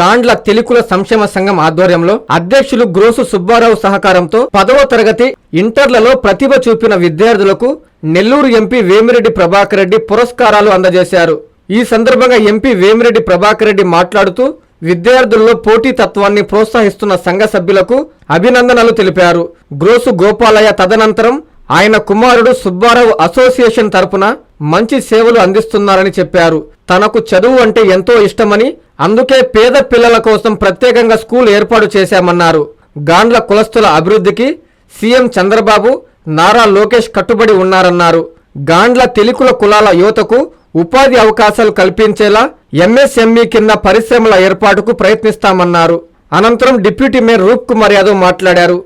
గాండ్ల తెలుకుల సంక్షేమ సంఘం ఆధ్వర్యంలో అధ్యక్షులు గ్రోసు సుబ్బారావు సహకారంతో పదవ తరగతి ఇంటర్లలో ప్రతిభ చూపిన విద్యార్థులకు నెల్లూరు ఎంపీ వేమిరెడ్డి ప్రభాకర్ రెడ్డి పురస్కారాలు అందజేశారు. ఈ సందర్భంగా ఎంపీ వేమిరెడ్డి ప్రభాకర్ రెడ్డి మాట్లాడుతూ విద్యార్థుల్లో పోటీ తత్వాన్ని ప్రోత్సహిస్తున్న సంఘ సభ్యులకు అభినందనలు తెలిపారు. గ్రోసు గోపాలయ్య తదనంతరం ఆయన కుమారుడు సుబ్బారావు అసోసియేషన్ తరపున మంచి సేవలు అందిస్తున్నారని చెప్పారు. తనకు చదువు అంటే ఎంతో ఇష్టమని అందుకే పేద పిల్లల కోసం ప్రత్యేకంగా స్కూల్ ఏర్పాటు చేశామన్నారు. గాండ్ల కులస్తుల అభివృద్ధికి సీఎం చంద్రబాబు నారా లోకేష్ కట్టుబడి ఉన్నారన్నారు. గాండ్ల తెలుకుల కులాల యువతకు ఉపాధి అవకాశాలు కల్పించేలా ఎంఎస్ఎంఈ కింద పరిశ్రమల ఏర్పాటుకు ప్రయత్నిస్తామన్నారు. అనంతరం డిప్యూటీ మేయర్ రూప్ కుమార్ యాదవ్ మాట్లాడారు.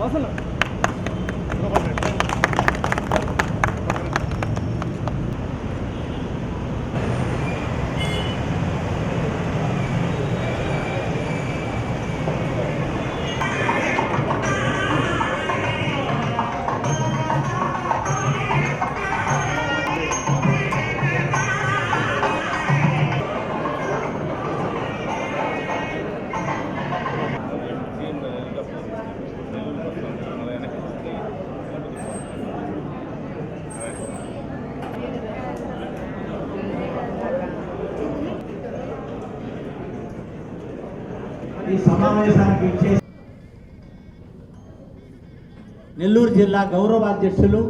വാസല്ലോ ఈ సమావేశానికి ఇచ్చే నెల్లూరు జిల్లా గౌరవాధ్యక్షులు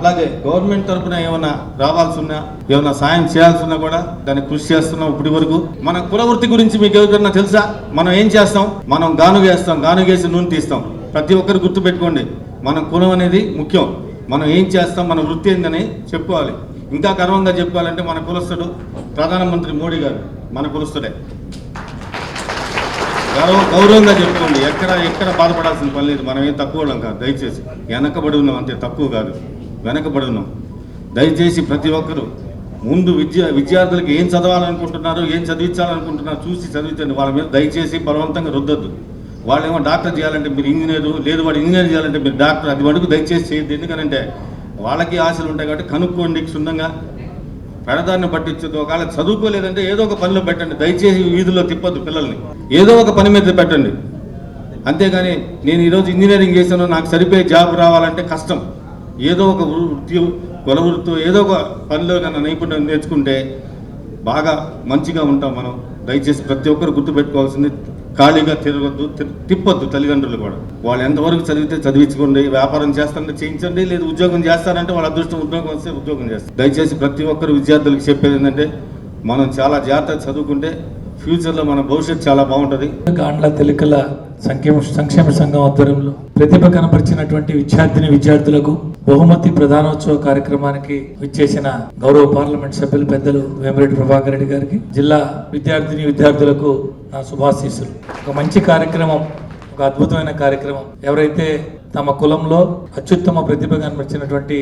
అట్లాగే గవర్నమెంట్ తరపున ఏమైనా రావాల్సి ఉన్నా ఏమైనా సాయం చేయాల్సి ఉన్నా కూడా దాన్ని కృషి చేస్తున్నాం ఇప్పటి వరకు. మన కులవృత్తి గురించి మీకు ఎవరికన్నా తెలుసా? మనం ఏం చేస్తాం? మనం గాను వేస్తాం గానుగేసి నూనె తీస్తాం. ప్రతి ఒక్కరు గుర్తు పెట్టుకోండి మన కులం అనేది ముఖ్యం. మనం ఏం చేస్తాం? మన వృత్తి ఏందని చెప్పుకోవాలి. ఇంకా గర్వంగా చెప్పుకోవాలంటే మన కులస్తుడు ప్రధానమంత్రి మోడీ గారు మన కులస్తుడే. గౌరవ గౌరవంగా చెప్పుకోండి. ఎక్కడ ఎక్కడ బాధపడాల్సిన పని లేదు. మనం ఏం తక్కువ కాదు దయచేసి. వెనకబడి ఉన్నాం అంతే తక్కువ కాదు. వెనకబడి దయచేసి ప్రతి ఒక్కరూ ముందు విద్య విద్యార్థులకు ఏం చదవాలనుకుంటున్నారు ఏం చదివించాలనుకుంటున్నారో చూసి చదివించండి. వాళ్ళ మీద దయచేసి బలవంతంగా రుద్దద్దు. వాళ్ళేమో డాక్టర్ చేయాలంటే మీరు ఇంజనీర్ లేదు వాడు ఇంజనీర్ చేయాలంటే మీరు డాక్టర్ అది వరకు దయచేసి చేయద్దు. ఎందుకంటే వాళ్ళకి ఆశలు ఉంటాయి కాబట్టి కనుక్కోండి క్షుణ్ణంగా. పెడదాన్ని పట్టించదు ఒకవేళ చదువుకోలేదంటే ఏదో ఒక పనిలో పెట్టండి. దయచేసి వీధుల్లో తిప్పద్దు పిల్లల్ని. ఏదో ఒక పని మీద పెట్టండి. అంతేగాని నేను ఈరోజు ఇంజనీరింగ్ చేశాను నాకు సరిపోయే జాబ్ రావాలంటే కష్టం. ఏదో ఒక వృత్తి కుల వృత్తి ఏదో ఒక పనిలో నన్ను నైపుణ్యం నేర్చుకుంటే బాగా మంచిగా ఉంటాం మనం. దయచేసి ప్రతి ఒక్కరు గుర్తుపెట్టుకోవాల్సింది ఖాళీగా తిరగద్దు తి- తిప్పొద్దు తల్లిదండ్రులు కూడా. వాళ్ళు ఎంతవరకు చదివితే చదివించుకోండి వ్యాపారం చేస్తారంటే చేయించండి లేదు ఉద్యోగం చేస్తారంటే వాళ్ళ అదృష్టం ఉద్యోగం వస్తే ఉద్యోగం చేస్తారు. దయచేసి ప్రతి ఒక్కరు విద్యార్థులకు చెప్పేది ఏంటంటే మనం చాలా జాగ్రత్తగా చదువుకుంటే ఫ్యూచర్లో మన భవిష్యత్తు చాలా బాగుంటుంది. గాండ్ల తెలుకల సంక్షేమ సంక్షేమ సంఘం ఆధ్వర్యంలో ప్రతిభ కనపరిచినటువంటి విద్యార్థిని విద్యార్థులకు బహుమతి ప్రధానోత్సవ కార్యక్రమానికి విచ్చేసిన గౌరవ పార్లమెంట్ సభ్యులు పెద్దలు వేమిరెడ్డి ప్రభాకర్ రెడ్డి గారికి జిల్లా విద్యార్థిని విద్యార్థులకు నా శుభాశీస్సులు. ఒక మంచి కార్యక్రమం ఒక అద్భుతమైన కార్యక్రమం. ఎవరైతే తమ కులంలో అత్యుత్తమ ప్రతిభ కనపరిచినటువంటి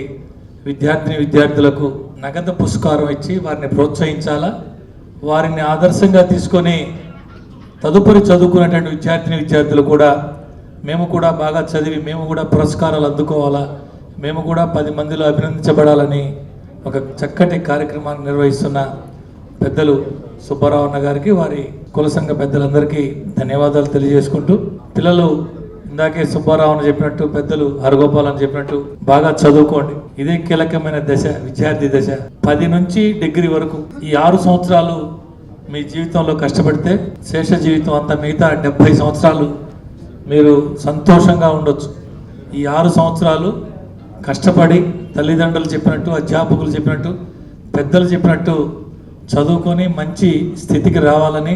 విద్యార్థిని విద్యార్థులకు నగదు పురస్కారం ఇచ్చి వారిని ప్రోత్సహించాలా? వారిని ఆదర్శంగా తీసుకొని తదుపరి చదువుకునేటువంటి విద్యార్థిని విద్యార్థులు కూడా మేము కూడా బాగా చదివి మేము కూడా పురస్కారాలు అందుకోవాలా? మేము కూడా పది మందిలో అభినందించబడాలని ఒక చక్కటి కార్యక్రమాన్ని నిర్వహిస్తున్న పెద్దలు సుబ్బారావు అన్న గారికి వారి కుల సంఘ పెద్దలందరికీ ధన్యవాదాలు తెలియజేసుకుంటూ పిల్లలు ఇందాకే సుబ్బారావు అని చెప్పినట్టు పెద్దలు హరగోపాల్ అని చెప్పినట్టు బాగా చదువుకోండి. ఇదే కీలకమైన దశ విద్యార్థి దశ. పది నుంచి డిగ్రీ వరకు ఈ ఆరు సంవత్సరాలు మీ జీవితంలో కష్టపడితే శేష జీవితం అంతా మిగతా డెబ్బై సంవత్సరాలు మీరు సంతోషంగా ఉండొచ్చు. ఈ ఆరు సంవత్సరాలు కష్టపడి తల్లిదండ్రులు చెప్పినట్టు అధ్యాపకులు చెప్పినట్టు పెద్దలు చెప్పినట్టు చదువుకొని మంచి స్థితికి రావాలని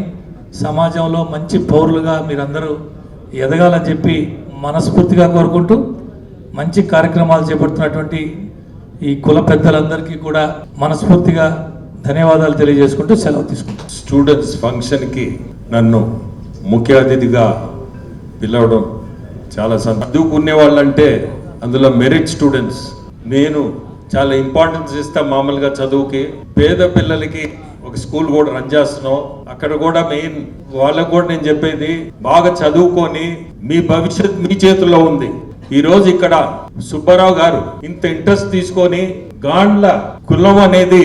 సమాజంలో మంచి పౌరులుగా మీరందరూ ఎదగాలని చెప్పి మనస్ఫూర్తిగా కోరుకుంటూ మంచి కార్యక్రమాలు చేపడుతున్నటువంటి ఈ కుల పెద్దలందరికీ కూడా మనస్ఫూర్తిగా ధన్యవాదాలు తెలియజేసుకుంటూ సెలవు తీసుకుంటాం. స్టూడెంట్స్ ఫంక్షన్కి నన్ను ముఖ్య అతిథిగా పిలవడం చాలా సంతోషం. చదువుకునే వాళ్ళంటే అందులో మెరిట్ స్టూడెంట్స్ నేను చాలా ఇంపార్టెన్స్ ఇస్తా మామూలుగా చదువుకి. పేద పిల్లలకి ఒక స్కూల్ కూడా రన్ చేస్తున్నాం అక్కడ కూడా మెయిన్ వాళ్ళకు కూడా నేను చెప్పేది బాగా చదువుకొని మీ భవిష్యత్ మీ చేతుల్లో ఉంది. ఈ రోజు ఇక్కడ సుబ్బారావు గారు ఇంత ఇంట్రెస్ట్ తీసుకొని గాండ్ల కులం అనేది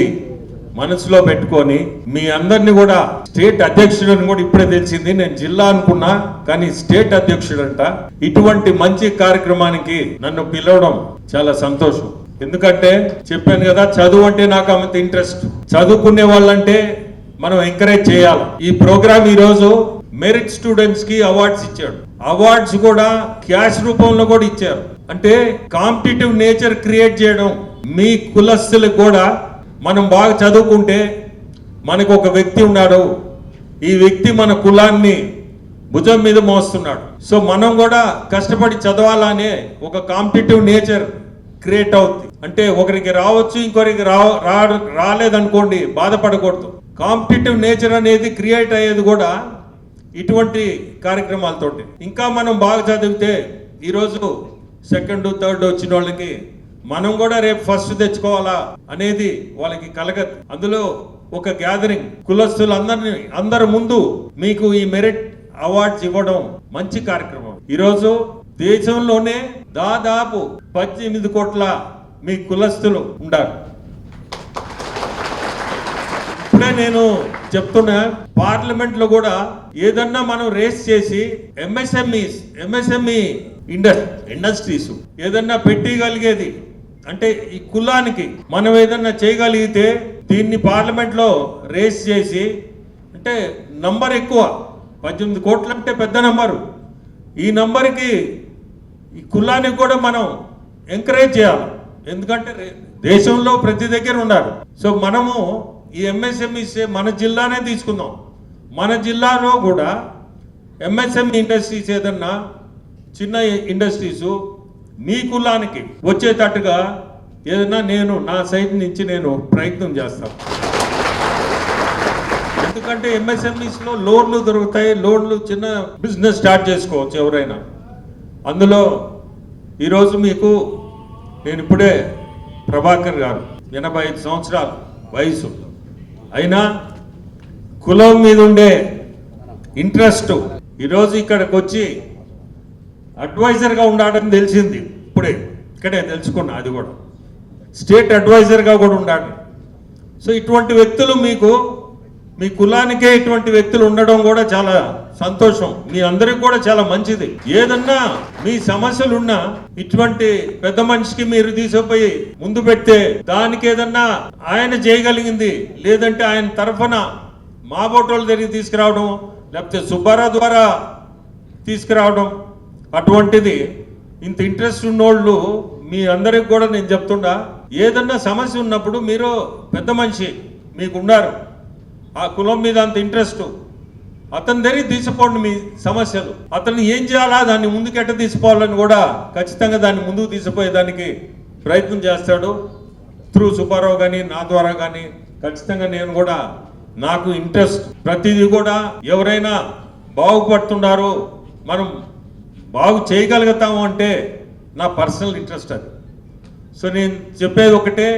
మనసులో పెట్టుకొని మీ అందరిని కూడా స్టేట్ అధ్యక్షుడని కూడా ఇప్పుడే తెలిసింది. నేను జిల్లా అనుకున్నా కానీ స్టేట్ అధ్యక్షుడంట. ఇటువంటి మంచి కార్యక్రమానికి నన్ను పిలవడం చాలా సంతోషం. ఎందుకంటే చెప్పాను కదా చదువు అంటే నాకు అంత ఇంట్రెస్ట్. చదువుకునే వాళ్ళంటే మనం ఎంకరేజ్ చేయాలి. ఈ ప్రోగ్రామ్ ఈ రోజు మెరిట్ స్టూడెంట్స్కి అవార్డ్స్ ఇచ్చాడు. అవార్డ్స్ కూడా క్యాష్ రూపంలో కూడా ఇచ్చారు. అంటే కాంపిటేటివ్ నేచర్ క్రియేట్ చేయడం మీ కులస్తులకు కూడా మనం బాగా చదువుకుంటే మనకు ఒక వ్యక్తి ఉన్నాడు. ఈ వ్యక్తి మన కులాన్ని భుజం మీద మోస్తున్నాడు. సో మనం కూడా కష్టపడి చదవాలనే ఒక కాంపిటేటివ్ నేచర్ క్రియేట్ అవుతుంది అంటే ఒకరికి రావచ్చు ఇంకొకరికి రా రా- రాలేదనుకోండి బాధపడకూడదు. కాంపిటేటివ్ నేచర్ అనేది క్రియేట్ అయ్యేది కూడా ఇటువంటి కార్యక్రమాలతోటి. ఇంకా మనం బాగా చదివితే ఈరోజు సెకండ్ థర్డ్ వచ్చిన వాళ్ళకి మనం కూడా రేపు ఫస్ట్ తెచ్చుకోవాలా అనేది వాళ్ళకి కలగదు. అందులో ఒక గ్యాదరింగ్ కులస్తులందరినీ అందరి ముందు మీకు ఈ మెరిట్ అవార్డ్స్ ఇవ్వడం మంచి కార్యక్రమం. ఈరోజు దేశంలోనే దాదాపు పద్దెనిమిది కోట్ల మీ కులస్తులు ఉండాలి ఇప్పుడే నేను చెప్తున్నా పార్లమెంట్లో కూడా ఏదన్నా మనం రేస్ చేసి ఎంఎస్ఎంఈస్ ఎంఎస్ఎంఈ ఇండస్ ఇండస్ట్రీస్ ఏదన్నా పెట్టగలిగేది అంటే ఈ కులానికి మనం ఏదన్నా చేయగలిగితే దీన్ని పార్లమెంట్లో రేస్ చేసి అంటే నంబర్ ఎక్కువ పద్దెనిమిది కోట్లు అంటే పెద్ద నంబరు. ఈ నంబర్కి ఈ కులానికి కూడా మనం ఎంకరేజ్ చేయాలి. ఎందుకంటే దేశంలో ప్రతి దగ్గర ఉన్నారు. సో మనము ఈ ఎంఎస్ఎంఈస్ మన జిల్లానే తీసుకుందాం. మన జిల్లాలో కూడా ఎంఎస్ఎంఈ ఇండస్ట్రీస్ ఏదన్నా చిన్న ఇండస్ట్రీస్ మీ కులానికి వచ్చేటట్టుగా ఏదన్నా నేను నా సైడ్ నుంచి నేను ప్రయత్నం చేస్తాను. ఎందుకంటే ఎంఎస్ఎంఈస్లో లోన్లు దొరుకుతాయి లోన్లు చిన్న బిజినెస్ స్టార్ట్ చేసుకోవచ్చు ఎవరైనా. అందులో ఈరోజు మీకు నేను ఇప్పుడే ప్రభాకర్ గారు ఎనభై ఐదు సంవత్సరాలు వయసు. అయినా కులం మీద ఉండే ఇంట్రెస్ట్ ఈరోజు ఇక్కడికి వచ్చి అడ్వైజర్గా ఉండాడని తెలిసింది. ఇప్పుడే ఇక్కడే తెలుసుకున్నా అది కూడా. స్టేట్ అడ్వైజర్గా కూడా ఉండాడు సో ఇటువంటి వ్యక్తులు మీకు మీ కులానికే ఇటువంటి వ్యక్తులు ఉండడం కూడా చాలా సంతోషం. మీ అందరికి కూడా చాలా మంచిది. ఏదన్నా మీ సమస్యలు ఉన్నా ఇటువంటి పెద్ద మనిషికి మీరు తీసుకుపోయి ముందు పెడితే దానికి ఏదన్నా ఆయన చేయగలిగింది లేదంటే ఆయన తరఫున మా బోటోళ్ళ దగ్గరికి తీసుకురావడం లేకపోతే సుబ్బారావు ద్వారా తీసుకురావడం అటువంటిది ఇంత ఇంట్రెస్ట్ ఉన్నోళ్ళు మీ అందరికి కూడా నేను చెప్తుండా ఏదన్నా సమస్య ఉన్నప్పుడు మీరు పెద్ద మనిషి మీకు ఉన్నారు ఆ కులం మీద అంత ఇంట్రెస్ట్. అతని దగ్గర తీసుకోండి మీ సమస్యలు. అతను ఏం చేయాలా? దాన్ని ముందుకు ఎట్ట తీసుకోవాలని కూడా ఖచ్చితంగా దాన్ని ముందుకు తీసుకుపోయేదానికి ప్రయత్నం చేస్తాడు. త్రూ సుబ్బారావు కానీ నా ద్వారా కానీ ఖచ్చితంగా నేను కూడా నాకు ఇంట్రెస్ట్. ప్రతిదీ కూడా ఎవరైనా బాగుపడుతున్నారు మనం బాగు చేయగలుగుతాము అంటే నా పర్సనల్ ఇంట్రెస్ట్ అది. సో నేను చెప్పేది ఒకటే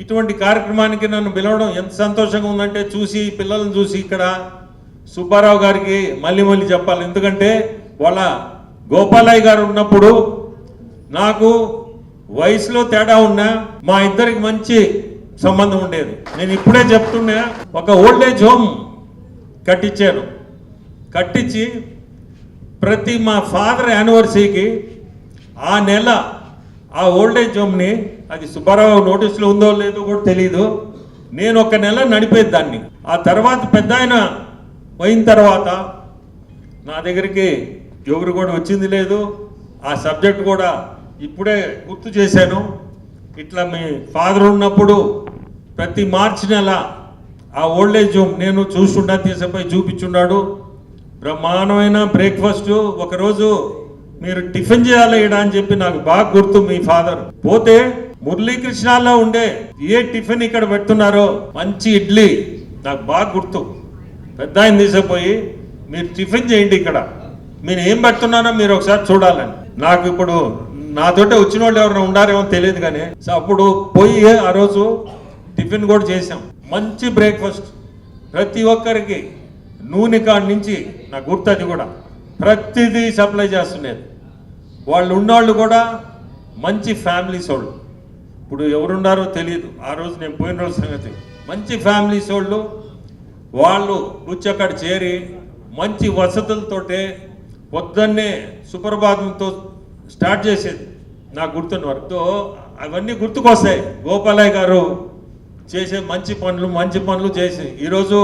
ఇటువంటి కార్యక్రమానికి నన్ను పిలవడం ఎంత సంతోషంగా ఉందంటే చూసి పిల్లలను చూసి ఇక్కడ సుబ్బారావు గారికి మళ్ళీ మళ్ళీ చెప్పాలి. ఎందుకంటే వాళ్ళ గోపాలయ్య గారు ఉన్నప్పుడు నాకు వయసులో తేడా ఉన్నా మా ఇద్దరికి మంచి సంబంధం ఉండేది. నేను ఇప్పుడే చెప్తున్నా ఒక ఓల్డేజ్ హోమ్ కట్టించాను కట్టించి ప్రతి మా ఫాదర్ యానివర్సరీకి ఆ నెల ఆ ఓల్డేజ్ హోమ్ని అది సుబ్బారావు నోటీసులో ఉందో లేదో కూడా తెలియదు నేను ఒక నెల నడిపేది దాన్ని. ఆ తర్వాత పెద్ద ఆయన పోయిన తర్వాత నా దగ్గరికి ఎవరు కూడా వచ్చింది లేదు. ఆ సబ్జెక్ట్ కూడా ఇప్పుడే గుర్తు చేశాను. ఇట్లా మీ ఫాదర్ ఉన్నప్పుడు ప్రతి మార్చి నెల ఆ ఓల్డేజ్ హోమ్ నేను చూస్తుండా తీసుకుపోయి చూపించున్నాడు బ్రహ్మాండమైన బ్రేక్ఫాస్ట్. ఒకరోజు మీరు టిఫిన్ చేయాలి ఈడ అని చెప్పి నాకు బాగా గుర్తు మీ ఫాదర్ పోతే మురళీకృష్ణాలో ఉండే ఏ టిఫిన్ ఇక్కడ పెడుతున్నారో మంచి ఇడ్లీ. నాకు బాగా గుర్తు. పెద్ద ఆయన తీసుకుపోయి మీరు టిఫిన్ చేయండి ఇక్కడ. మీరు ఏం పెడుతున్నారో మీరు ఒకసారి చూడాలని. నాకు ఇప్పుడు నాతోటే వచ్చిన వాళ్ళు ఎవరైనా ఉండారేమో తెలియదు కానీ సో అప్పుడు పోయి ఆ రోజు టిఫిన్ కూడా చేసాం మంచి బ్రేక్ఫాస్ట్ ప్రతి ఒక్కరికి నూనె కాడి నుంచి నాకు గుర్తు అది కూడా. ప్రతిదీ సప్లై చేస్తున్నారు. వాళ్ళు ఉన్నవాళ్ళు కూడా మంచి ఫ్యామిలీస్ వాళ్ళు. ఇప్పుడు ఎవరున్నారో తెలియదు ఆ రోజు నేను పోయిన రోజు సంగతి. మంచి ఫ్యామిలీస్ వాళ్ళు వాళ్ళు వచ్చి అక్కడ చేరి మంచి వసతులతోటే పొద్దున్నే సుప్రభాతంతో స్టార్ట్ చేసేది. నాకు గుర్తున్న వరకు. అవన్నీ గుర్తుకొస్తాయి. గోపాలయ్య గారు చేసే మంచి పనులు మంచి పనులు చేసి ఈరోజు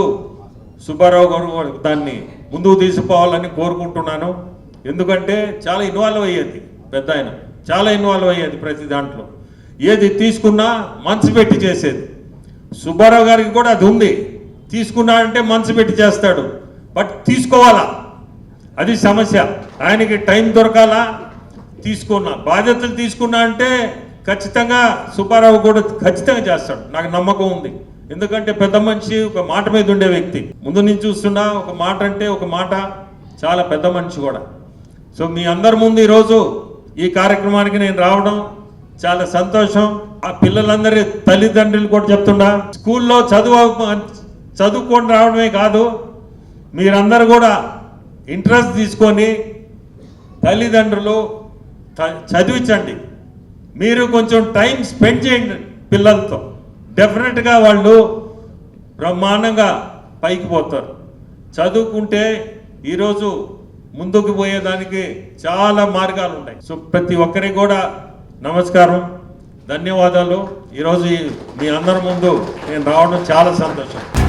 సుబ్బారావు గారు దాన్ని ముందుకు తీసుకుపోవాలని కోరుకుంటున్నాను. ఎందుకంటే చాలా ఇన్వాల్వ్ అయ్యేది పెద్ద ఆయన. చాలా ఇన్వాల్వ్ అయ్యేది ప్రతి దాంట్లో. ఏది తీసుకున్నా మనసు పెట్టి చేసేది. సుబ్బారావు గారికి కూడా అది ఉంది. తీసుకున్నాడంటే మనసు పెట్టి చేస్తాడు. బట్ తీసుకోవాలా? అది సమస్య. ఆయనకి టైం దొరకాలా? తీసుకున్నా. బాధ్యతలు తీసుకున్నా అంటే ఖచ్చితంగా సుబ్బారావు కూడా ఖచ్చితంగా చేస్తాడు. నాకు నమ్మకం ఉంది. ఎందుకంటే పెద్ద మనిషి ఒక మాట మీద ఉండే వ్యక్తి. ముందు నుంచి చూస్తున్నా ఒక మాట అంటే ఒక మాట. చాలా పెద్ద మనిషి కూడా. సో మీ అందరి ముందు ఈరోజు ఈ కార్యక్రమానికి నేను రావడం చాలా సంతోషం. ఆ పిల్లలందరి తల్లిదండ్రులు కూడా చెప్తున్నా స్కూల్లో చదువు చదువుకొని రావడమే కాదు మీరందరూ కూడా ఇంట్రెస్ట్ తీసుకొని తల్లిదండ్రులు చదివించండి. మీరు కొంచెం టైం స్పెండ్ చేయండి పిల్లలతో. డెఫినెట్గా వాళ్ళు బ్రహ్మాండంగా పైకి పోతారు. చదువుకుంటే ఈరోజు ముందుకు పోయేదానికి చాలా మార్గాలు ఉన్నాయి సో ప్రతి ఒక్కరికి కూడా నమస్కారం ధన్యవాదాలు. ఈరోజు మీ అందరి ముందు నేను రావడం చాలా సంతోషం.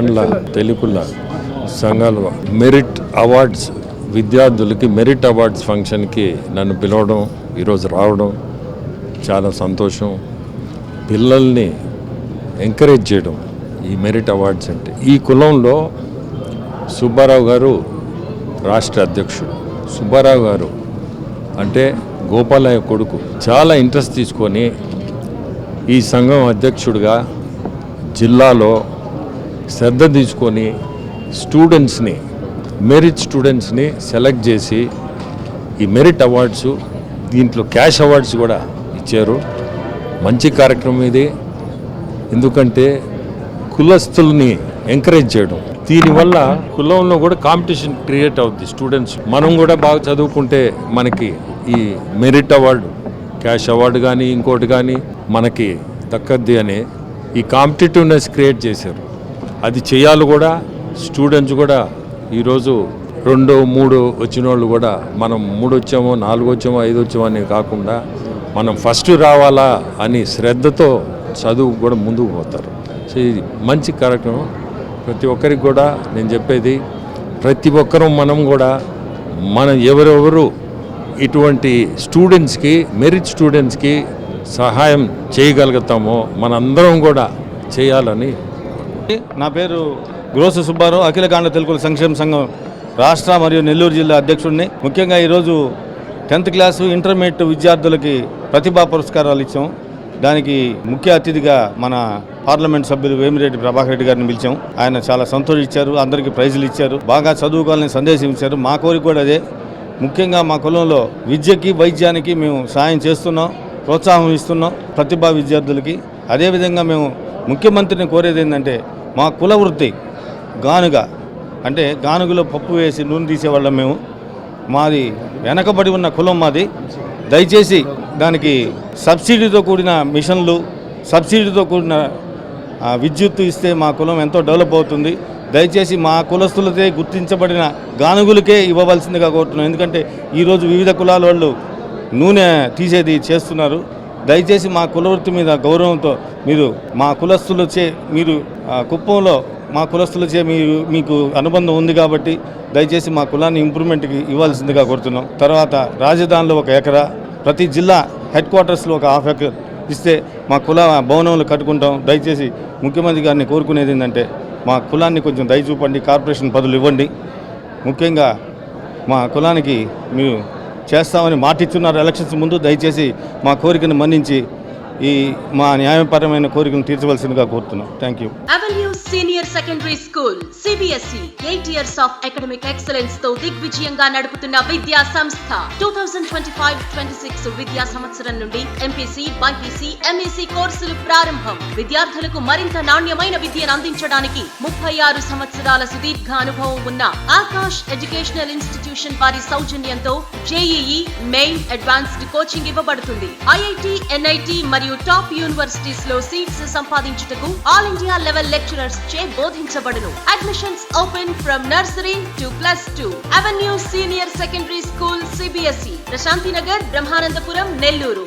కాండ్ల తెలుగుల సంఘాల మెరిట్ అవార్డ్స్ విద్యార్థులకి మెరిట్ అవార్డ్స్ ఫంక్షన్కి నన్ను పిలవడం ఈరోజు రావడం చాలా సంతోషం. పిల్లల్ని ఎంకరేజ్ చేయడం ఈ మెరిట్ అవార్డ్స్ అంటే. ఈ కులంలో సుబ్బారావు గారు రాష్ట్ర అధ్యక్షుడు. సుబ్బారావు గారు అంటే గోపాలయ్య కొడుకు. చాలా ఇంట్రెస్ట్ తీసుకొని ఈ సంఘం అధ్యక్షుడిగా జిల్లాలో శ్రద్ధ తీసుకొని స్టూడెంట్స్ని మెరిట్ స్టూడెంట్స్ని సెలెక్ట్ చేసి ఈ మెరిట్ అవార్డ్స్ దీంట్లో క్యాష్ అవార్డ్స్ కూడా ఇచ్చారు. మంచి కార్యక్రమం ఇది. ఎందుకంటే కులస్తుల్ని ఎంకరేజ్ చేయడం. దీనివల్ల కులంలో కూడా కాంపిటీషన్ క్రియేట్ అవుద్ది స్టూడెంట్స్ మనం కూడా బాగా చదువుకుంటే మనకి ఈ మెరిట్ అవార్డు క్యాష్ అవార్డు కానీ ఇంకోటి కానీ మనకి దక్కద్ది అని ఈ కాంపిటేటివ్నెస్ క్రియేట్ చేశారు. అది చేయాలి కూడా స్టూడెంట్స్ కూడా ఈరోజు రెండు మూడు వచ్చిన వాళ్ళు కూడా మనం మూడు వచ్చామో నాలుగు వచ్చామో ఐదు వచ్చామో అని కాకుండా మనం ఫస్ట్ రావాలా అని శ్రద్ధతో చదువు కూడా ముందుకు పోతారు. సో ఇది మంచి కార్యక్రమం. ప్రతి ఒక్కరికి కూడా నేను చెప్పేది ప్రతి ఒక్కరూ మనం కూడా మనం ఎవరెవరు ఇటువంటి స్టూడెంట్స్కి మెరిట్ స్టూడెంట్స్కి సహాయం చేయగలుగుతామో మనందరం కూడా చేయాలని నా పేరు గ్రోసు సుబ్బారావు అఖిలకాండ తెలుగుల సంక్షేమ సంఘం రాష్ట్ర మరియు నెల్లూరు జిల్లా అధ్యక్షుడిని. ముఖ్యంగా ఈరోజు టెన్త్ క్లాసు ఇంటర్మీడియట్ విద్యార్థులకి ప్రతిభా పురస్కారాలు ఇచ్చాం. దానికి ముఖ్య అతిథిగా మన పార్లమెంట్ సభ్యులు వేమిరెడ్డి ప్రభాకర్ రెడ్డి గారిని పిలిచాం. ఆయన చాలా సంతోషించారు అందరికీ ప్రైజులు ఇచ్చారు బాగా చదువుకోవాలని సందేశం ఇచ్చారు. మా కోరిక కూడా అదే. ముఖ్యంగా మా కులంలో విద్యకి వైద్యానికి మేము సాయం చేస్తున్నాం ప్రోత్సాహం ఇస్తున్నాం ప్రతిభా విద్యార్థులకి. అదేవిధంగా మేము ముఖ్యమంత్రిని కోరేది ఏంటంటే మా కుల వృత్తి గానుగ. అంటే గానుగలో పప్పు వేసి నూనె తీసేవాళ్ళం మేము. మాది వెనకబడి ఉన్న కులం మాది. దయచేసి దానికి సబ్సిడీతో కూడిన మిషన్లు సబ్సిడీతో కూడిన విద్యుత్ ఇస్తే మా కులం ఎంతో డెవలప్ అవుతుంది. దయచేసి మా కులస్తులతే గుర్తించబడిన గానుగులకే ఇవ్వవలసిందిగా కోరుతున్నాం. ఎందుకంటే ఈరోజు వివిధ కులాల వాళ్ళు నూనె తీసేది చేస్తున్నారు. దయచేసి మా కులవృత్తి మీద గౌరవంతో మీరు మా కులస్తులచే మీరు కుప్పంలో మా కులస్తులచే మీరు మీకు అనుబంధం ఉంది కాబట్టి దయచేసి మా కులాన్ని ఇంప్రూవ్మెంట్కి ఇవ్వాల్సిందిగా కోరుతున్నాం. తర్వాత రాజధానిలో ఒక ఎకరా ప్రతి జిల్లా హెడ్ క్వార్టర్స్లో ఒక హాఫ్ ఎకర్ ఇస్తే మా కుల భవనములు కట్టుకుంటాం. దయచేసి ముఖ్యమంత్రి గారిని కోరుకునేది ఏంటంటే మా కులాన్ని కొంచెం దయ చూపండి కార్పొరేషన్ పదవులు ఇవ్వండి. ముఖ్యంగా మా కులానికి మీరు చేస్తామని మాటిచ్చున్నారు ఎలక్షన్స్ ముందు దయచేసి మా కోరికను మన్నించి ఈ మా న్యాయపరమైన కోరికను తీర్చవలసిందిగా కోరుతున్నాం. Thank you avenue senior secondary school CBSE eight years of academic ఎక్సలెన్స్తో దిగ్విజయంగా నడుపుతున్న విద్యా సంస్థ. Two thousand twenty five twenty six విద్యా సంవత్సరం నుండి ఎంపీసీ బైపీసీ ఎంఈసీ కోర్సులు ప్రారంభం. విద్యార్థులకు మరింత నాణ్యమైన విద్యను అందించడానికి ముప్పై ఆరు సంవత్సరాల సుదీర్ఘ అనుభవం ఉన్న ఆకాష్ ఎడ్యుకేషనల్ ఇన్స్టిట్యూషన్ వారి సౌజన్యంతో జేఈఈ మెయిన్ అడ్వాన్స్డ్ కోచింగ్ ఇవ్వబడుతుంది. ఐఐటి ఎన్ఐటి మరియు టాప్ యూనివర్సిటీస్లో సీట్స్ సంపాదించుటకు ఆల్ ఇండియా లెవెల్ లెక్చరర్స్ చే బోధించబడును. Admissions open from nursery to plus two avenue senior secondary school CBSE Prashanti Nagar Brahmanandapuram Nellore.